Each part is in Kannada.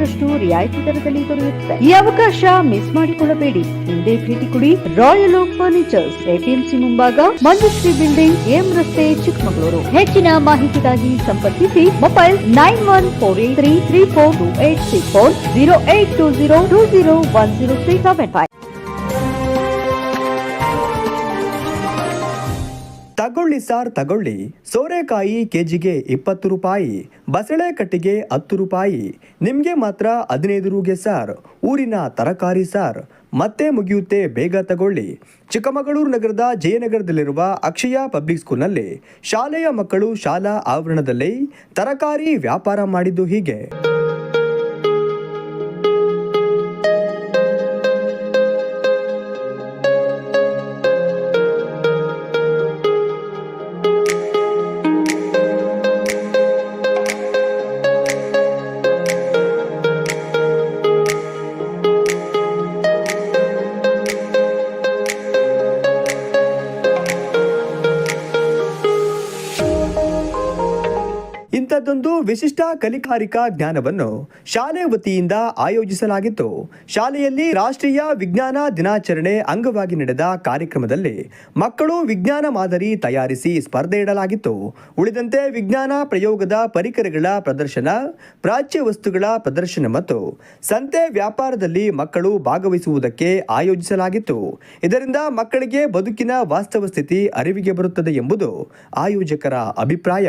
ಐವತ್ತರಷ್ಟು ರಿಯಾಯಿತಿ ದರದಲ್ಲಿ ದೊರೆಯುತ್ತದೆ. ಈ ಅವಕಾಶ ಮಿಸ್ ಮಾಡಿಕೊಳ್ಳಬೇಡಿ. ಹಿಂದೆ ಭೇಟಿ ಕೊಡಿ. ರಾಯಲ್ ಓಕ್ ಫರ್ನಿಚರ್ಸ್ ಎಪಿಎಂಸಿ ಮುಂಭಾಗ ಮಂಜುಶ್ರೀ ಬಿಲ್ಡಿಂಗ್ ಎಂ ರಸ್ತೆ, ಚಿಕ್ಕಮಗಳೂರು. ಹೆಚ್ಚಿನ ಮಾಹಿತಿಗಾಗಿ ಸಂಪರ್ಕಿಸಿ. Mobile nine one four eight three three four two eight six four zero eight two zero two zero one zero three seven five ತಗೊಳ್ಳಿ ಸಾರ್ ತಗೊಳ್ಳಿ. ಸೋರೆಕಾಯಿ ಕೆಜಿಗೆ ಇಪ್ಪತ್ತು ರೂಪಾಯಿ, ಬಸಳೆ ಕಟ್ಟಿಗೆ ಹತ್ತು ರೂಪಾಯಿ, ನಿಮಗೆ ಮಾತ್ರ ಹದಿನೈದು ರೂಗೆ ಸಾರ್, ಊರಿನ ತರಕಾರಿ ಸಾರ್. ಮತ್ತೆ ಮುಗಿಯುತ್ತೆ ಬೇಗ ತಗೊಳ್ಳಿ. ಚಿಕ್ಕಮಗಳೂರು ನಗರದ ಜಯನಗರದಲ್ಲಿರುವ ಅಕ್ಷಯ ಪಬ್ಲಿಕ್ ಸ್ಕೂಲ್ನಲ್ಲಿ ಶಾಲೆಯ ಮಕ್ಕಳು ಶಾಲಾ ಆವರಣದಲ್ಲಿ ತರಕಾರಿ ವ್ಯಾಪಾರ ಮಾಡಿದ್ದು ಹೀಗೆ. ವಿಶಿಷ್ಟ ಕಲಿಕಾರಿಕಾ ಜ್ಞಾನವನ್ನು ಶಾಲೆ ವತಿಯಿಂದ ಆಯೋಜಿಸಲಾಗಿತ್ತು. ಶಾಲೆಯಲ್ಲಿ ರಾಷ್ಟ್ರೀಯ ವಿಜ್ಞಾನ ದಿನಾಚರಣೆ ಅಂಗವಾಗಿ ನಡೆದ ಕಾರ್ಯಕ್ರಮದಲ್ಲಿ ಮಕ್ಕಳು ವಿಜ್ಞಾನ ಮಾದರಿ ತಯಾರಿಸಿ ಸ್ಪರ್ಧೆ ಇಡಲಾಗಿತ್ತು. ಉಳಿದಂತೆ ವಿಜ್ಞಾನ ಪ್ರಯೋಗದ ಪರಿಕರಗಳ ಪ್ರದರ್ಶನ, ಪ್ರಾಚ್ಯ ವಸ್ತುಗಳ ಪ್ರದರ್ಶನ ಮತ್ತು ಸಂತೆ ವ್ಯಾಪಾರದಲ್ಲಿ ಮಕ್ಕಳು ಭಾಗವಹಿಸುವುದಕ್ಕೆ ಆಯೋಜಿಸಲಾಗಿತ್ತು. ಇದರಿಂದ ಮಕ್ಕಳಿಗೆ ಬದುಕಿನ ವಾಸ್ತವ ಸ್ಥಿತಿ ಅರಿವಿಗೆ ಬರುತ್ತದೆ ಎಂಬುದು ಆಯೋಜಕರ ಅಭಿಪ್ರಾಯ.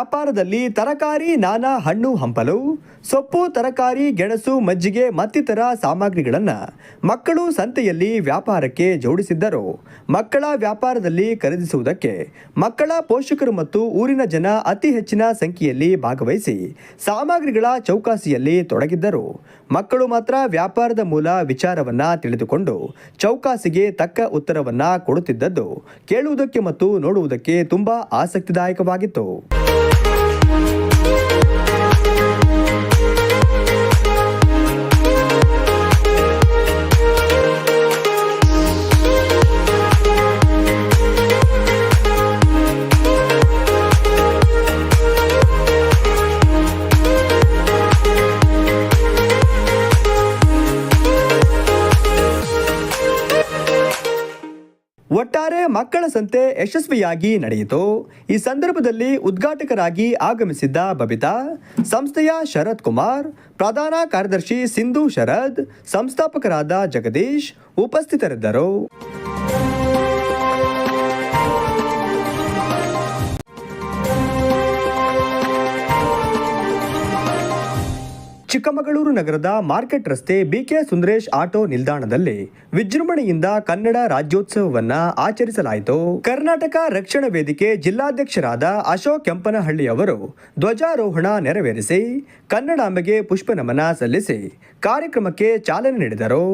ವ್ಯಾಪಾರದಲ್ಲಿ ತರಕಾರಿ, ನಾನಾ ಹಣ್ಣು ಹಂಪಲು, ಸೊಪ್ಪು, ತರಕಾರಿ, ಗೆಣಸು, ಮಜ್ಜಿಗೆ, ಮತ್ತಿತರ ಸಾಮಗ್ರಿಗಳನ್ನು ಮಕ್ಕಳು ಸಂತೆಯಲ್ಲಿ ವ್ಯಾಪಾರಕ್ಕೆ ಜೋಡಿಸಿದ್ದರು. ಮಕ್ಕಳ ವ್ಯಾಪಾರದಲ್ಲಿ ಖರೀದಿಸುವುದಕ್ಕೆ ಮಕ್ಕಳ ಪೋಷಕರು ಮತ್ತು ಊರಿನ ಜನ ಅತಿ ಹೆಚ್ಚಿನ ಸಂಖ್ಯೆಯಲ್ಲಿ ಭಾಗವಹಿಸಿ ಸಾಮಗ್ರಿಗಳ ಚೌಕಾಸಿಯಲ್ಲಿ ತೊಡಗಿದ್ದರು. ಮಕ್ಕಳು ಮಾತ್ರ ವ್ಯಾಪಾರದ ಮೂಲ ವಿಚಾರವನ್ನ ತಿಳಿದುಕೊಂಡು ಚೌಕಾಸಿಗೆ ತಕ್ಕ ಉತ್ತರವನ್ನ ಕೊಡುತ್ತಿದ್ದದ್ದು ಕೇಳುವುದಕ್ಕೆ ಮತ್ತು ನೋಡುವುದಕ್ಕೆ ತುಂಬಾ ಆಸಕ್ತಿದಾಯಕವಾಗಿತ್ತು. ಒಟ್ಟಾರೆ ಮಕ್ಕಳ ಸಂತೆ ಯಶಸ್ವಿಯಾಗಿ ನಡೆಯಿತು. ಈ ಸಂದರ್ಭದಲ್ಲಿ ಉದ್ಘಾಟಕರಾಗಿ ಆಗಮಿಸಿದ್ದ ಬಬಿತಾ, ಸಂಸ್ಥೆಯ ಶರತ್ ಕುಮಾರ್, ಪ್ರಧಾನ ಕಾರ್ಯದರ್ಶಿ ಸಿಂಧು ಶರದ್, ಸಂಸ್ಥಾಪಕರಾದ ಜಗದೀಶ್ ಉಪಸ್ಥಿತರಿದ್ದರು. ಚಿಕ್ಕಮಗಳೂರು ನಗರದ ಮಾರ್ಕೆಟ್ ರಸ್ತೆ ಬಿಕೆ ಸುಂದರೇಶ್ ಆಟೋ ನಿಲ್ದಾಣದಲ್ಲಿ ವಿಜೃಂಭಣೆಯಿಂದ ಕನ್ನಡ ರಾಜ್ಯೋತ್ಸವವನ್ನ ಆಚರಿಸಲಾಯಿತು. ಕರ್ನಾಟಕ ರಕ್ಷಣಾ ವೇದಿಕೆ ಜಿಲ್ಲಾಧ್ಯಕ್ಷರಾದ ಅಶೋಕ್ ಕೆಂಪನಹಳ್ಳಿ ಅವರು ಧ್ವಜಾರೋಹಣ ನೆರವೇರಿಸಿ, ಕನ್ನಡಾಂಬೆಗೆ ಪುಷ್ಪ ನಮನ ಸಲ್ಲಿಸಿ ಕಾರ್ಯಕ್ರಮಕ್ಕೆ ಚಾಲನೆ ನೀಡಿದರು.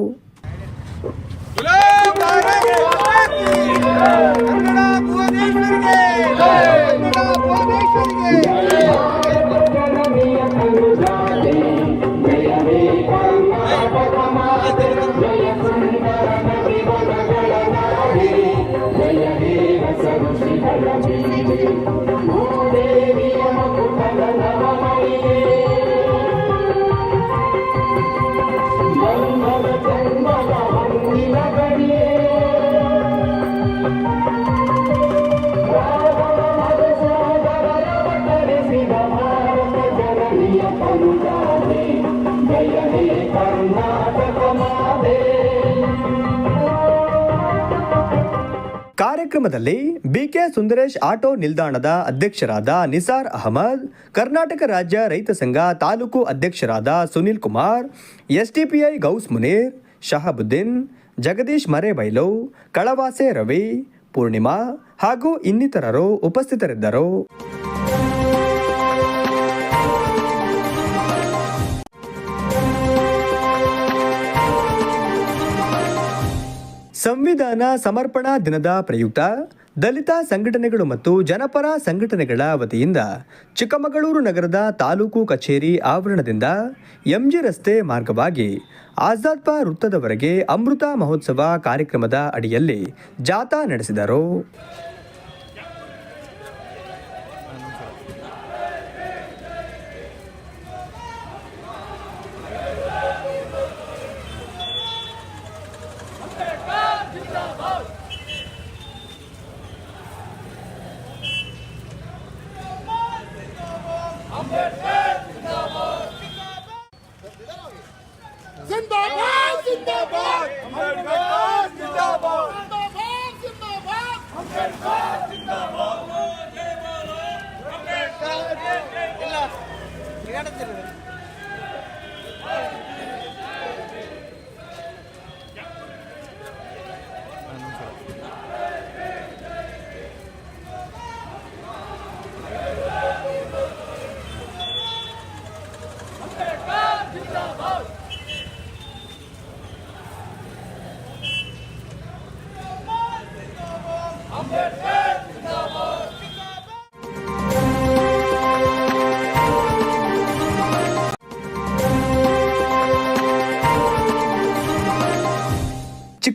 ಕಾರ್ಯಕ್ರಮದಲ್ಲಿ ಬಿಕೆ ಸುಂದರೇಶ್ ಆಟೋ ನಿಲ್ದಾಣದ ಅಧ್ಯಕ್ಷರಾದ ನಿಸಾರ್ ಅಹಮದ್, ಕರ್ನಾಟಕ ರಾಜ್ಯ ರೈತ ಸಂಘ ತಾಲೂಕು ಅಧ್ಯಕ್ಷರಾದ ಸುನಿಲ್ ಕುಮಾರ್ ಎಸ್ಟಿಪಿಐ ಗೌಸ್ ಮುನೀರ್, ಶಹಾಬುದ್ದೀನ್, ಜಗದೀಶ್ ಮರೇಬೈಲು, ಕಳವಾಸೆ ರವಿ, ಪೂರ್ಣಿಮಾ ಹಾಗೂ ಇನ್ನಿತರರು ಉಪಸ್ಥಿತರಿದ್ದರು. ಸಂವಿಧಾನ ಸಮರ್ಪಣಾ ದಿನದ ಪ್ರಯುಕ್ತ ದಲಿತ ಸಂಘಟನೆಗಳು ಮತ್ತು ಜನಪರ ಸಂಘಟನೆಗಳ ವತಿಯಿಂದ ಚಿಕ್ಕಮಗಳೂರು ನಗರದ ತಾಲೂಕು ಕಚೇರಿ ಆವರಣದಿಂದ ಎಂಜಿ ರಸ್ತೆ ಮಾರ್ಗವಾಗಿ ಆಜಾದ್ಪಾ ವೃತ್ತದವರೆಗೆ ಅಮೃತ ಮಹೋತ್ಸವ ಕಾರ್ಯಕ್ರಮದ ಅಡಿಯಲ್ಲಿ ಜಾಥಾ ನಡೆಸಿದರು.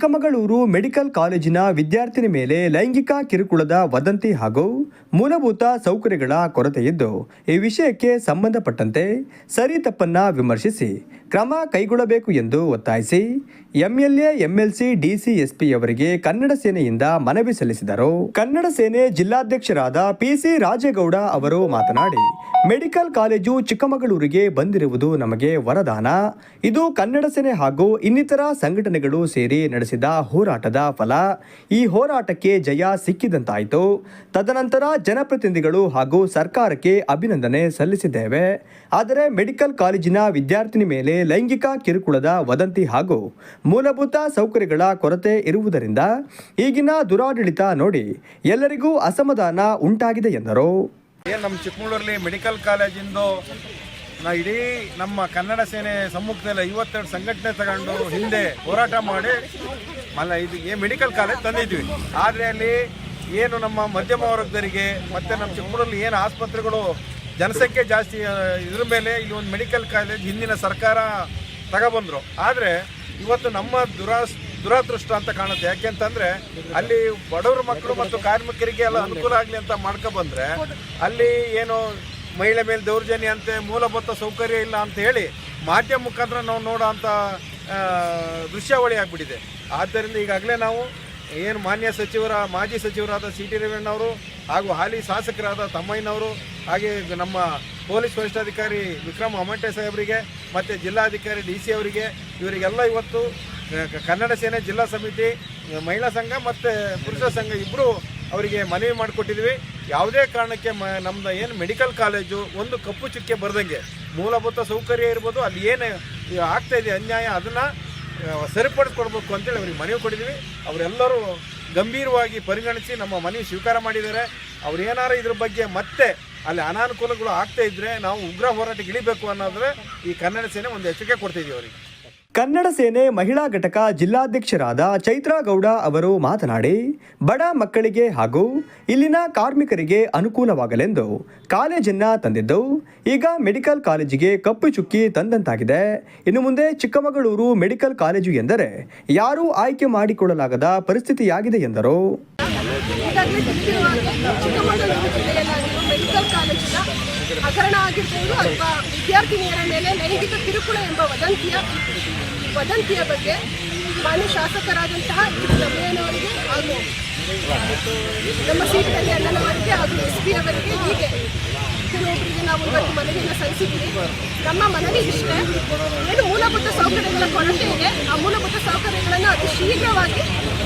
ಚಿಕ್ಕಮಗಳೂರು ಮೆಡಿಕಲ್ ಕಾಲೇಜಿನ ವಿದ್ಯಾರ್ಥಿನಿ ಮೇಲೆ ಲೈಂಗಿಕ ಕಿರುಕುಳದ ವದಂತಿ ಹಾಗೂ ಮೂಲಭೂತ ಸೌಕರ್ಯಗಳ ಕೊರತೆಯಿದ್ದು, ಈ ವಿಷಯಕ್ಕೆ ಸಂಬಂಧಪಟ್ಟಂತೆ ಸರಿ ತಪ್ಪನ್ನ ವಿಮರ್ಶಿಸಿ ಕ್ರಮ ಕೈಗೊಳ್ಳಬೇಕು ಎಂದು ಒತ್ತಾಯಿಸಿ ಎಂಎಲ್ಎ, ಎಂಎಲ್ಸಿ, ಡಿಸಿ, ಎಸ್ಪಿ ಅವರಿಗೆ ಕನ್ನಡ ಸೇನೆಯಿಂದ ಮನವಿ ಸಲ್ಲಿಸಿದರು. ಕನ್ನಡ ಸೇನೆ ಜಿಲ್ಲಾಧ್ಯಕ್ಷರಾದ ಪಿಸಿ ರಾಜೇಗೌಡ ಅವರು ಮಾತನಾಡಿ, ಮೆಡಿಕಲ್ ಕಾಲೇಜು ಚಿಕ್ಕಮಗಳೂರಿಗೆ ಬಂದಿರುವುದು ನಮಗೆ ವರದಾನ. ಇದು ಕನ್ನಡ ಸೇನೆ ಹಾಗೂ ಇನ್ನಿತರ ಸಂಘಟನೆಗಳು ಸೇರಿ ನಡೆಸಿದ ಹೋರಾಟದ ಫಲ. ಈ ಹೋರಾಟಕ್ಕೆ ಜಯ ಸಿಕ್ಕಿದಂತಾಯಿತು. ತದನಂತರ ಜನಪ್ರತಿನಿಧಿಗಳು ಹಾಗೂ ಸರ್ಕಾರಕ್ಕೆ ಅಭಿನಂದನೆ ಸಲ್ಲಿಸಿದ್ದೇವೆ. ಆದರೆ ಮೆಡಿಕಲ್ ಕಾಲೇಜಿನ ವಿದ್ಯಾರ್ಥಿನಿ ಮೇಲೆ ಲೈಂಗಿಕ ಕಿರುಕುಳದ ವದಂತಿ ಹಾಗೂ ಮೂಲಭೂತ ಸೌಕರ್ಯಗಳ ಕೊರತೆ ಇರುವುದರಿಂದ ಈಗಿನ ದುರಾಡಳಿತ ನೋಡಿ ಎಲ್ಲರಿಗೂ ಅಸಮಾಧಾನ ಉಂಟಾಗಿದೆ ಎಂದರು. ನಮ್ಮ ಚಿಕ್ಕಮಗಳೂರಲ್ಲಿ ಮೆಡಿಕಲ್ ಕಾಲೇಜಿಂದು ನಾ ಇಡೀ ನಮ್ಮ ಕನ್ನಡ ಸೇನೆ ಸಮ್ಮುಖದಲ್ಲಿ ಐವತ್ತೆರಡು ಸಂಘಟನೆ ತಗೊಂಡು ಹಿಂದೆ ಹೋರಾಟ ಮಾಡಿ ಮಲ್ಲ ಇದು ಏ ಮೆಡಿಕಲ್ ಕಾಲೇಜ್ ತಂದಿದ್ವಿ. ಆದರೆ ಅಲ್ಲಿ ಏನು ನಮ್ಮ ಮಧ್ಯಮ ವರ್ಗದವರಿಗೆ ಮತ್ತು ನಮ್ಮ ಚಿಕ್ಕಮಗಳೂರಲ್ಲಿ ಏನು ಆಸ್ಪತ್ರೆಗಳು ಜನಸಂಖ್ಯೆ ಜಾಸ್ತಿ ಇದ್ರ ಮೇಲೆ ಇಲ್ಲಿ ಒಂದು ಮೆಡಿಕಲ್ ಕಾಲೇಜ್ ಹಿಂದಿನ ಸರ್ಕಾರ ತಗೊಬಂದರು. ಆದರೆ ಇವತ್ತು ನಮ್ಮ ದುರಾಸ್ ದುರಾದೃಷ್ಟ ಅಂತ ಕಾಣುತ್ತೆ. ಯಾಕೆಂತಂದ್ರೆ ಅಲ್ಲಿ ಬಡವರ ಮಕ್ಕಳು ಮತ್ತು ಕಾರ್ಮಿಕರಿಗೆ ಎಲ್ಲ ಅನುಕೂಲ ಆಗಲಿ ಅಂತ ಮಾಡ್ಕೊಬಂದ್ರೆ ಅಲ್ಲಿ ಏನು ಮಹಿಳೆ ಮೇಲೆ ದೌರ್ಜನ್ಯ ಅಂತೆ, ಮೂಲಭೂತ ಸೌಕರ್ಯ ಇಲ್ಲ ಅಂತ ಹೇಳಿ ಮಾಧ್ಯಮ ಮುಖಾಂತರ ನಾವು ನೋಡೋ ಅಂಥ ದೃಶ್ಯಾವಳಿ ಆಗಿಬಿಟ್ಟಿದೆ. ಆದ್ದರಿಂದ ಈಗಾಗಲೇ ನಾವು ಏನು ಮಾನ್ಯ ಸಚಿವರ, ಮಾಜಿ ಸಚಿವರಾದ ಸಿ ಟಿ ರೇವಣ್ಣವರು ಹಾಗೂ ಹಾಲಿ ಶಾಸಕರಾದ ತಮ್ಮಯ್ಯನವರು ಹಾಗೆ ನಮ್ಮ ಪೊಲೀಸ್ ವರಿಷ್ಠಾಧಿಕಾರಿ ವಿಕ್ರಮ್ ಅಮಂಟೆ ಸಾಹೇಬರಿಗೆ, ಮತ್ತು ಜಿಲ್ಲಾಧಿಕಾರಿ ಡಿ ಸಿ ಅವರಿಗೆ, ಇವರಿಗೆಲ್ಲ ಇವತ್ತು ಕನ್ನಡ ಸೇನೆ ಜಿಲ್ಲಾ ಸಮಿತಿ, ಮಹಿಳಾ ಸಂಘ ಮತ್ತು ಪುರುಷ ಸಂಘ ಇಬ್ಬರು ಅವರಿಗೆ ಮನವಿ ಮಾಡಿಕೊಟ್ಟಿದ್ವಿ. ಯಾವುದೇ ಕಾರಣಕ್ಕೆ ಮ ನಮ್ಮದು ಏನು ಮೆಡಿಕಲ್ ಕಾಲೇಜು ಒಂದು ಕಪ್ಪು ಚುಕ್ಕೆ ಬರೆದಂಗೆ, ಮೂಲಭೂತ ಸೌಕರ್ಯ ಇರ್ಬೋದು, ಅಲ್ಲಿ ಏನು ಆಗ್ತಾಯಿದೆ ಅನ್ಯಾಯ, ಅದನ್ನು ಸರಿಪಡಿಸ್ಕೊಡ್ಬೇಕು ಅಂತೇಳಿ ಅವ್ರಿಗೆ ಮನವಿ ಕೊಟ್ಟಿದ್ದೀವಿ. ಅವರೆಲ್ಲರೂ ಗಂಭೀರವಾಗಿ ಪರಿಗಣಿಸಿ ನಮ್ಮ ಮನವಿ ಸ್ವೀಕಾರ ಮಾಡಿದ್ದಾರೆ. ಅವ್ರು ಏನಾರು ಇದ್ರ ಬಗ್ಗೆ ಮತ್ತೆ ಅಲ್ಲಿ ಅನಾನುಕೂಲಗಳು ಆಗ್ತಾ ಇದ್ರೆ ನಾವು ಉಗ್ರ ಹೋರಾಟಕ್ಕೆ ಇಳಿಬೇಕು ಅನ್ನೋದ್ರೆ ಈ ಕನ್ನಡ ಸೇನೆ ಒಂದು ಎಚ್ಚರಿಕೆ ಕೊಡ್ತಿದ್ದೀವಿ ಅವರಿಗೆ. ಕನ್ನಡ ಸೇನೆ ಮಹಿಳಾ ಘಟಕ ಜಿಲ್ಲಾಧ್ಯಕ್ಷರಾದ ಚೈತ್ರಾ ಗೌಡ ಅವರು ಮಾತನಾಡಿ, ಬಡ ಮಕ್ಕಳಿಗೆ ಹಾಗೂ ಇಲ್ಲಿನ ಕಾರ್ಮಿಕರಿಗೆ ಅನುಕೂಲವಾಗಲೆಂದು ಕಾಲೇಜನ್ನ ತಂದಿದ್ದು, ಈಗ ಮೆಡಿಕಲ್ ಕಾಲೇಜಿಗೆ ಕಪ್ಪು ಚುಕ್ಕಿ ತಂದಂತಾಗಿದೆ. ಇನ್ನು ಮುಂದೆ ಚಿಕ್ಕಮಗಳೂರು ಮೆಡಿಕಲ್ ಕಾಲೇಜು ಎಂದರೆ ಯಾರೂ ಆಯ್ಕೆ ಮಾಡಿಕೊಳ್ಳಲಾಗದ ಪರಿಸ್ಥಿತಿಯಾಗಿದೆ ಎಂದರು. ಹಗರಣ ಆಗಿರ್ಬೋದು ಅಥವಾ ವಿದ್ಯಾರ್ಥಿನಿಯರ ಮೇಲೆ ಲೈಂಗಿಕ ಕಿರುಕುಳ ಎಂಬ ವದಂತಿಯ ವದಂತಿಯ ಬಗ್ಗೆ ಮಾನ್ಯ ಶಾಸಕರಾದಂತಹ ಅವರಿಗೆ ಹಾಗೂ ನಮ್ಮ ಸೀಟಿನಲ್ಲಿ ಅಣ್ಣನವರಿಗೆ ಹಾಗೂ ಎಸ್ ಪಿ ಅವರಿಗೆ ಹೀಗೆ ಕೆಲವೊಬ್ಬರಿಗೆ ನಾವು ಇವತ್ತು ಮನವಿಯನ್ನು ಸಲ್ಲಿಸಿದ್ದೀವಿ. ನಮ್ಮ ಮನವಿ ಇಷ್ಟೇ. ಏನು ಮೂಲಭೂತ ಸೌಕರ್ಯಗಳ ಕೊರತೆ ಇದೆ. ಆ ಮೂಲಭೂತ ಸೌಕರ್ಯಗಳನ್ನು ಅತಿ ಶೀಘ್ರವಾಗಿ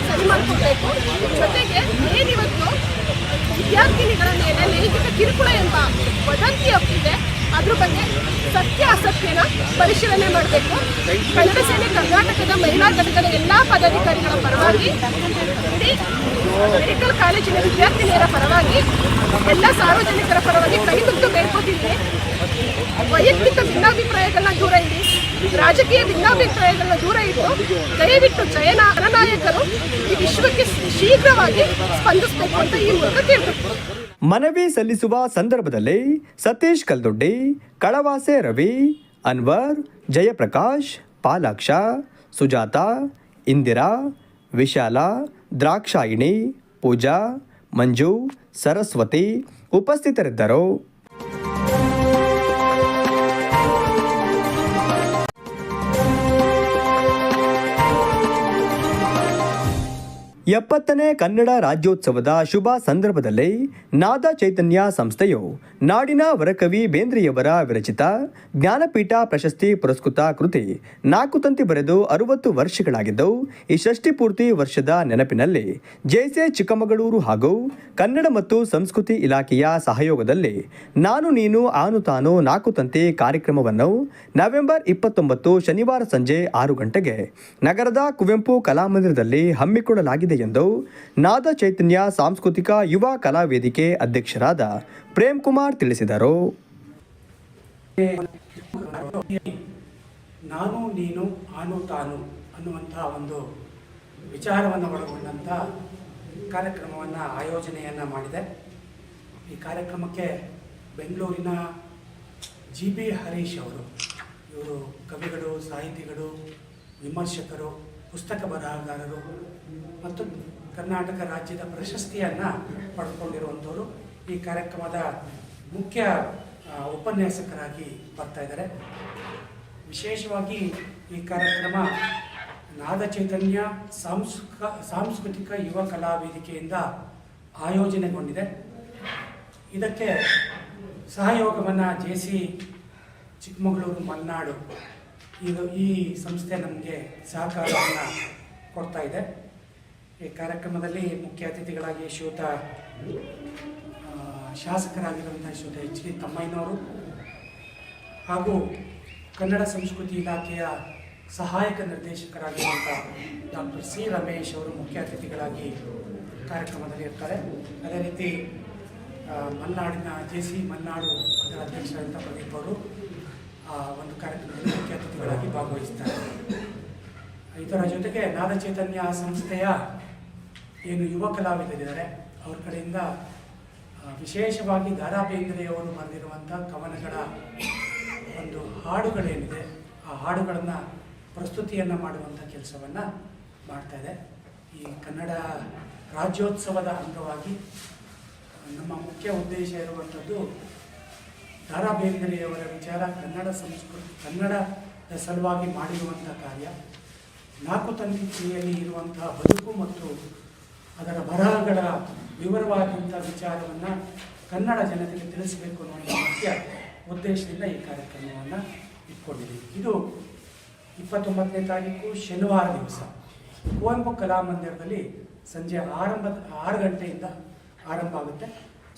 ಸರಿ ಮಾಡಿಕೊಡ್ಬೇಕು ಜೊತೆಗೆ ಏನಿವತ್ತು ವಿದ್ಯಾರ್ಥಿನಿಗಳ ಮೇಲೆ ಲೈಂಗಿಕ ಕಿರುಕುಳ ಎಂಬ ವದಂತಿ ಇದೆ ಅದ್ರ ಬಗ್ಗೆ ಸತ್ಯ ಅಸತ್ಯನ ಪರಿಶೀಲನೆ ಮಾಡಬೇಕು. ಕನ್ನಡ ಸೇನೆ, ಕರ್ನಾಟಕದ ಮಹಿಳಾ ಘಟಕದ ಎಲ್ಲಾ ಪದಾಧಿಕಾರಿಗಳ ಪರವಾಗಿ ಮೆಡಿಕಲ್ ಕಾಲೇಜಿನ ವಿದ್ಯಾರ್ಥಿನಿಯರ ಪರವಾಗಿ ಎಲ್ಲ ಸಾರ್ವಜನಿಕರ ಪರವಾಗಿ ಕೈ ಬೇಡ್ಕೋತಿದ್ವಿ ವೈಯಕ್ತಿಕ ಭಿನ್ನಾಭಿಪ್ರಾಯಗಳನ್ನ ದೂರ ಇಡಿ ರಾಜಕೀಯ ಭಿನ್ನಾಭಿಪ್ರಾಯಗಳನ್ನ ದೂರ ಇಟ್ಟು ದಯವಿಟ್ಟು ಜಯನ ಅರನಾಯಕರು ಈ ವಿಶ್ವಕ್ಕೆ ಶೀಘ್ರವಾಗಿ ಸ್ಪಂದಿಸಬೇಕು ಅಂತ ಈ ಮೂಲಕ ಕೇಳ್ಬೇಕು ಮನವಿ ಸಲ್ಲಿಸುವ ಸಂದರ್ಭದಲ್ಲಿ ಸತೀಶ್ ಕಲ್ದೊಡ್ಡಿ, ಕಳವಾಸೆ ರವಿ, ಅನ್ವರ್, ಜಯಪ್ರಕಾಶ್, ಪಾಲಾಕ್ಷ, ಸುಜಾತ, ಇಂದಿರಾ, ವಿಶಾಲ, ದ್ರಾಕ್ಷಾಯಿಣಿ, ಪೂಜಾ, ಮಂಜು, ಸರಸ್ವತಿ ಉಪಸ್ಥಿತರಿದ್ದರು. ಎಪ್ಪತ್ತನೇ ಕನ್ನಡ ರಾಜ್ಯೋತ್ಸವದ ಶುಭ ಸಂದರ್ಭದಲ್ಲಿ ನಾದ ಚೈತನ್ಯ ಸಂಸ್ಥೆಯು ನಾಡಿನ ವರಕವಿ ಬೇಂದ್ರೆಯವರ ವಿರಚಿತ ಜ್ಞಾನಪೀಠ ಪ್ರಶಸ್ತಿ ಪುರಸ್ಕೃತ ಕೃತಿ ನಾಲ್ಕು ತಂತಿ ಬರೆದು ಅರವತ್ತು ವರ್ಷಗಳಾಗಿದ್ದು, ಈ ಷಷ್ಠಿ ಪೂರ್ತಿ ವರ್ಷದ ನೆನಪಿನಲ್ಲಿ ಜೆಸೆ ಚಿಕ್ಕಮಗಳೂರು ಹಾಗೂ ಕನ್ನಡ ಮತ್ತು ಸಂಸ್ಕೃತಿ ಇಲಾಖೆಯ ಸಹಯೋಗದಲ್ಲಿ ನಾನು, ನೀನು, ಆನು, ತಾನು ನಾಲ್ಕು ತಂತಿ ಕಾರ್ಯಕ್ರಮವನ್ನು ನವೆಂಬರ್ ಇಪ್ಪತ್ತೊಂಬತ್ತು ಶನಿವಾರ ಸಂಜೆ ಆರು ಗಂಟೆಗೆ ನಗರದ ಕುವೆಂಪು ಕಲಾಮಂದಿರದಲ್ಲಿ ಹಮ್ಮಿಕೊಳ್ಳಲಾಗಿದೆ. ಎಂದು ನಾದ ಚೈತನ್ಯ ಸಾಂಸ್ಕೃತಿಕ ಯುವ ಕಲಾ ವೇದಿಕೆ ಅಧ್ಯಕ್ಷರಾದ ಪ್ರೇಮ್ ಕುಮಾರ್ ತಿಳಿಸಿದರು. ನಾನು, ನೀನು, ಆನು, ತಾನು ಅನ್ನುವಂಥ ಒಂದು ವಿಚಾರವನ್ನು ಒಳಗೊಂಡಂಥ ಕಾರ್ಯಕ್ರಮವನ್ನು, ಆಯೋಜನೆಯನ್ನು ಮಾಡಿದೆ. ಈ ಕಾರ್ಯಕ್ರಮಕ್ಕೆ ಬೆಂಗಳೂರಿನ ಜಿ ಬಿ ಹರೀಶ್ ಅವರು, ಇವರು ಕವಿಗಳು, ಸಾಹಿತಿಗಳು, ವಿಮರ್ಶಕರು, ಪುಸ್ತಕ ಬರಹಗಾರರು ಮತ್ತು ಕರ್ನಾಟಕ ರಾಜ್ಯದ ಪ್ರಶಸ್ತಿಯನ್ನು ಪಡ್ಕೊಂಡಿರುವಂಥವರು ಈ ಕಾರ್ಯಕ್ರಮದ ಮುಖ್ಯ ಉಪನ್ಯಾಸಕರಾಗಿ ಬರ್ತಾ ಇದ್ದಾರೆ. ವಿಶೇಷವಾಗಿ ಈ ಕಾರ್ಯಕ್ರಮ ನಾದ ಚೈತನ್ಯ ಸಾಂಸ್ಕ, ಸಾಂಸ್ಕೃತಿಕ ಯುವ ಕಲಾ ವೇದಿಕೆಯಿಂದ ಆಯೋಜನೆಗೊಂಡಿದೆ. ಇದಕ್ಕೆ ಸಹಯೋಗವನ್ನು ಜೆ ಸಿ ಚಿಕ್ಕಮಗಳೂರು ಮಲೆನಾಡು ಇದು ಈ ಸಂಸ್ಥೆ ನಮಗೆ ಸಹಕಾರವನ್ನು ಕೊಡ್ತಾ ಇದೆ. ಈ ಕಾರ್ಯಕ್ರಮದಲ್ಲಿ ಮುಖ್ಯ ಅತಿಥಿಗಳಾಗಿ ಶ್ರೀಯುತ ಆ, ಶಾಸಕರಾಗಿರುವಂಥ ಶ್ರೀಯುತ ಎಚ್ ಡಿ ತಮ್ಮಯ್ಯನವರು ಹಾಗೂ ಕನ್ನಡ ಸಂಸ್ಕೃತಿ ಇಲಾಖೆಯ ಸಹಾಯಕ ನಿರ್ದೇಶಕರಾಗಿರುವಂಥ ಡಾಕ್ಟರ್ ಸಿ ರಮೇಶ್ ಅವರು ಮುಖ್ಯ ಅತಿಥಿಗಳಾಗಿ ಕಾರ್ಯಕ್ರಮದಲ್ಲಿ ಇರ್ತಾರೆ. ಅದೇ ರೀತಿ ಮಲ್ನಾಡಿನ ಜೆ ಸಿ ಮಲ್ನಾಡು ಅದರ ಅಧ್ಯಕ್ಷರಾದಂಥ ಪ್ರದೀಪ್ ಅವರು ಒಂದು ಕಾರ್ಯಕ್ರಮದಲ್ಲಿ ಮುಖ್ಯ ಅತಿಥಿಗಳಾಗಿ ಭಾಗವಹಿಸ್ತಾರೆ. ಇದರ ಜೊತೆಗೆ ನಾದ ಚೈತನ್ಯ ಸಂಸ್ಥೆಯ ಏನು ಯುವ ಕಲಾವಿದರಿದ್ದಾರೆ ಅವ್ರ ಕಡೆಯಿಂದ ವಿಶೇಷವಾಗಿ ದಾರಾ ಬೇಂದ್ರೆಯವರು ಬರೆದಿರುವಂಥ ಕವನಗಳ ಒಂದು ಹಾಡುಗಳೇನಿದೆ, ಆ ಹಾಡುಗಳನ್ನು ಪ್ರಸ್ತುತಿಯನ್ನು ಮಾಡುವಂಥ ಕೆಲಸವನ್ನು ಮಾಡ್ತಾ ಇದೆ. ಈ ಕನ್ನಡ ರಾಜ್ಯೋತ್ಸವದ ಅಂಗವಾಗಿ, ನಮ್ಮ ಮುಖ್ಯ ಉದ್ದೇಶ ಇರುವಂಥದ್ದು ದಾರಾ ಬೇಂದ್ರೆಯವರ ವಿಚಾರ, ಕನ್ನಡ ಸಂಸ್ಕೃತಿ, ಕನ್ನಡದ ಸಲುವಾಗಿ ಮಾಡಿರುವಂಥ ಕಾರ್ಯ, ನಾಲ್ಕು ತಂತಿ ಕ್ರಿಯೆಯಲ್ಲಿ ಇರುವಂತಹ ಬದುಕು ಮತ್ತು ಅದರ ಬರಹಗಳ ವಿವರವಾದಂಥ ವಿಚಾರವನ್ನು ಕನ್ನಡ ಜನತೆಗೆ ತಿಳಿಸಬೇಕು ಅನ್ನೋ ಮುಖ್ಯ ಉದ್ದೇಶದಿಂದ ಈ ಕಾರ್ಯಕ್ರಮವನ್ನು ಇಟ್ಕೊಂಡಿದ್ದೀವಿ. ಇದು ಇಪ್ಪತ್ತೊಂಬತ್ತನೇ ತಾರೀಕು ಶನಿವಾರ ದಿವಸ. ಕುವೆಂಪು ಕಲಾಮಂದಿರದಲ್ಲಿ ಸಂಜೆ ಆರಂಭ ಆರು ಗಂಟೆಯಿಂದ ಆರಂಭ ಆಗುತ್ತೆ.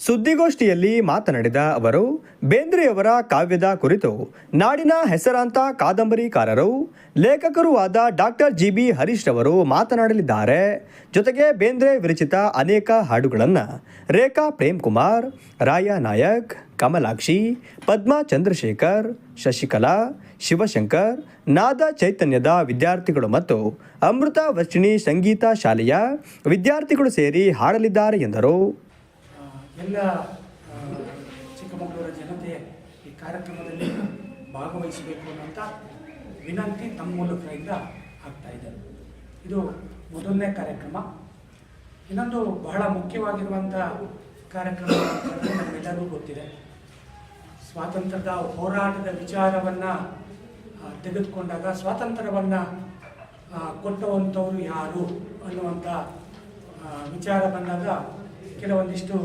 ಸುದ್ದಿಗೋಷ್ಠಿಯಲ್ಲಿ ಮಾತನಾಡಿದ ಅವರು, ಬೇಂದ್ರೆಯವರ ಕಾವ್ಯದ ಕುರಿತು ನಾಡಿನ ಹೆಸರಾಂತ ಕಾದಂಬರಿಕಾರರು, ಲೇಖಕರೂ ಆದ ಡಾಕ್ಟರ್ ಜಿ ಬಿ ಹರೀಶ್ ರವರು ಮಾತನಾಡಲಿದ್ದಾರೆ. ಜೊತೆಗೆ ಬೇಂದ್ರೆ ವಿರಚಿತ ಅನೇಕ ಹಾಡುಗಳನ್ನು ರೇಖಾ ಪ್ರೇಮ್ ಕುಮಾರ್ ರಾಯ ನಾಯಕ್, ಕಮಲಾಕ್ಷಿ, ಪದ್ಮಾ ಚಂದ್ರಶೇಖರ್, ಶಶಿಕಲಾ, ಶಿವಶಂಕರ್, ನಾದ ಚೈತನ್ಯದ ವಿದ್ಯಾರ್ಥಿಗಳು ಮತ್ತು ಅಮೃತ ವರ್ಷಿಣಿ ಸಂಗೀತ ಶಾಲೆಯ ವಿದ್ಯಾರ್ಥಿಗಳು ಸೇರಿ ಹಾಡಲಿದ್ದಾರೆ ಎಂದರು. ಎಲ್ಲ ಚಿಕ್ಕಮಗಳೂರ ಜನತೆ ಈ ಕಾರ್ಯಕ್ರಮದಲ್ಲಿ ಭಾಗವಹಿಸಬೇಕು ಅನ್ನೋಂಥ ವಿನಂತಿ ತಮ್ಮ ಮೂಲಕದಿಂದ ಆಗ್ತಾ ಇದೆ. ಇದು ಮೊದಲನೇ ಕಾರ್ಯಕ್ರಮ. ಇನ್ನೊಂದು ಬಹಳ ಮುಖ್ಯವಾಗಿರುವಂಥ ಕಾರ್ಯಕ್ರಮ ನಮಗೆಲ್ಲರಿಗೂ ಗೊತ್ತಿದೆ. ಸ್ವಾತಂತ್ರ್ಯದ ಹೋರಾಟದ ವಿಚಾರವನ್ನು ತೆಗೆದುಕೊಂಡಾಗ ಸ್ವಾತಂತ್ರ್ಯವನ್ನು ಕೊಟ್ಟವಂಥವ್ರು ಯಾರು ಅನ್ನುವಂಥ ವಿಚಾರ ಬಂದಾಗ ಕೆಲವೊಂದಿಷ್ಟು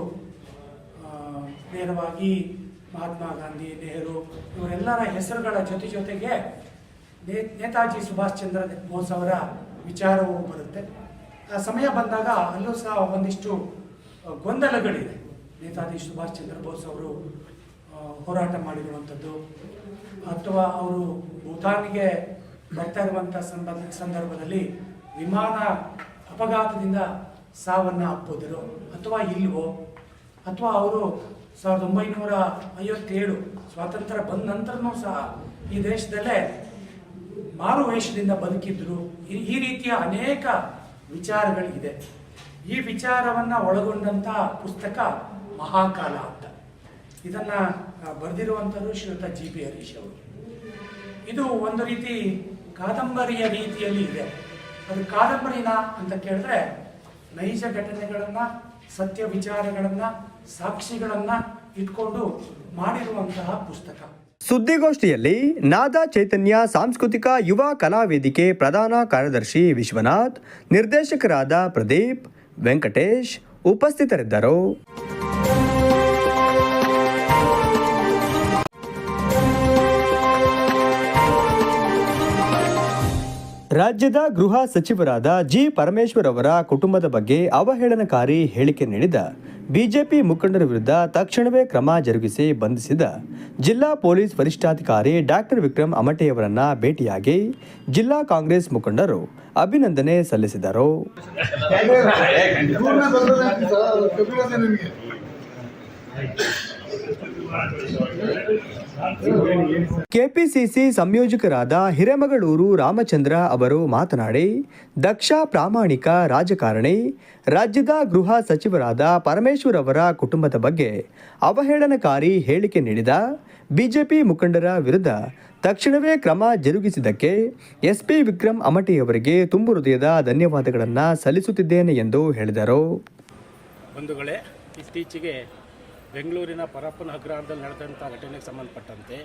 ನೇರವಾಗಿ ಮಹಾತ್ಮ ಗಾಂಧಿ, ನೆಹರು ಇವರೆಲ್ಲರ ಹೆಸರುಗಳ ಜೊತೆ ಜೊತೆಗೆ ನೇ- ನೇತಾಜಿ ಸುಭಾಷ್ ಚಂದ್ರ ಬೋಸ್ ಅವರ ವಿಚಾರವೂ ಬರುತ್ತೆ. ಆ ಸಮಯ ಬಂದಾಗ ಅಲ್ಲೂ ಸಹ ಒಂದಿಷ್ಟು ಗೊಂದಲಗಳಿದೆ. ನೇತಾಜಿ ಸುಭಾಷ್ ಚಂದ್ರ ಬೋಸ್ ಅವರು ಹೋರಾಟ ಮಾಡಿರುವಂಥದ್ದು ಅಥವಾ ಅವರು ಭೂತಾನ್ಗೆ ಬರ್ತಾ ಇರುವಂಥ ಸಂದರ್ಭ ಸಂದರ್ಭದಲ್ಲಿ ವಿಮಾನ ಅಪಘಾತದಿಂದ ಸಾವನ್ನು ಅಪ್ಪೋದಿರೋ ಅಥವಾ ಇಲ್ವೋ, ಅಥವಾ ಅವರು ಸಾವಿರದ ಒಂಬೈನೂರ ಐವತ್ತೇಳು ಸ್ವಾತಂತ್ರ್ಯ ಬಂದ ನಂತರನೂ ಸಹ ಈ ದೇಶದಲ್ಲೇ ಮಾರು ವಯಸ್ಸದಿಂದ ಬದುಕಿದ್ರು. ಈ ರೀತಿಯ ಅನೇಕ ವಿಚಾರಗಳಿದೆ. ಈ ವಿಚಾರವನ್ನ ಒಳಗೊಂಡಂತ ಪುಸ್ತಕ ಮಹಾಕಾಲ ಅಂತ. ಇದನ್ನ ಬರೆದಿರುವಂಥದ್ದು ಶ್ರೀಯುತ ಜಿ ಪಿ ಹರೀಶ್ ಅವರು. ಇದು ಒಂದು ರೀತಿ ಕಾದಂಬರಿಯ ರೀತಿಯಲ್ಲಿ ಇದೆ. ಅದು ಕಾದಂಬರಿನ ಅಂತ ಕೇಳಿದ್ರೆ ನೈಜ ಘಟನೆಗಳನ್ನ ಸತ್ಯ ವಿಚಾರಗಳನ್ನು, ಸಾಕ್ಷಿಗಳನ್ನ ಇಟ್ಕೊಂಡು ಮಾಡಿರುವಂತಹ ಪುಸ್ತಕ. ಸುದ್ದಿಗೋಷ್ಠಿಯಲ್ಲಿ ನಾದ ಚೈತನ್ಯ ಸಾಂಸ್ಕೃತಿಕ ಯುವ ಕಲಾವೇದಿಕೆ ಪ್ರಧಾನ ಕಾರ್ಯದರ್ಶಿ ವಿಶ್ವನಾಥ್, ನಿರ್ದೇಶಕರಾದ ಪ್ರದೀಪ್ ವೆಂಕಟೇಶ್ ಉಪಸ್ಥಿತರಿದ್ದರು. ರಾಜ್ಯದ ಗೃಹ ಸಚಿವರಾದ ಜಿ ಪರಮೇಶ್ವರ್ ಅವರ ಕುಟುಂಬದ ಬಗ್ಗೆ ಅವಹೇಳನಕಾರಿ ಹೇಳಿಕೆ ನೀಡಿದ ಬಿಜೆಪಿ ಮುಖಂಡರ ವಿರುದ್ಧ ತಕ್ಷಣವೇ ಕ್ರಮ ಜರುಗಿಸಿ ಬಂಧಿಸಿದ ಜಿಲ್ಲಾ ಪೊಲೀಸ್ ವರಿಷ್ಠಾಧಿಕಾರಿ ಡಾಕ್ಟರ್ ವಿಕ್ರಮ್ ಅಮಟೆಯವರನ್ನ ಭೇಟಿಯಾಗಿ ಜಿಲ್ಲಾ ಕಾಂಗ್ರೆಸ್ ಮುಖಂಡರು ಅಭಿನಂದನೆ ಸಲ್ಲಿಸಿದರು ಪೂರ್ಣ ಬರ್ತದೆ ಸರ್, ಕಪಿಲತೆ ನಿಮಗೆ ಕೆಪಿಸಿಸಿ ಸಂಯೋಜಕರಾದ ಹಿರೇಮಗಳೂರು ರಾಮಚಂದ್ರ ಅವರು ಮಾತನಾಡಿ, ದಕ್ಷ ಪ್ರಾಮಾಣಿಕ ರಾಜಕಾರಣಿ, ರಾಜ್ಯದ ಗೃಹ ಸಚಿವರಾದ ಪರಮೇಶ್ವರ್ ಅವರ ಕುಟುಂಬದ ಬಗ್ಗೆ ಅವಹೇಳನಕಾರಿ ಹೇಳಿಕೆ ನೀಡಿದ ಬಿಜೆಪಿ ಮುಖಂಡರ ವಿರುದ್ಧ ತಕ್ಷಣವೇ ಕ್ರಮ ಜರುಗಿಸಿದ್ದಕ್ಕೆ ಎಸ್ಪಿ ವಿಕ್ರಮ್ ಅಮಟಿಯವರಿಗೆ ತುಂಬು ಹೃದಯದ ಧನ್ಯವಾದಗಳನ್ನು ಸಲ್ಲಿಸುತ್ತಿದ್ದೇನೆ ಎಂದು ಹೇಳಿದರು. ಬಂಧುಗಳೇ, ಇತ್ತೀಚೆಗೆ ಬೆಂಗಳೂರಿನ ಪರಪ್ಪನ ಅಗ್ರಹಾರದಲ್ಲಿ ನಡೆದಂಥ ಘಟನೆಗೆ ಸಂಬಂಧಪಟ್ಟಂತೆ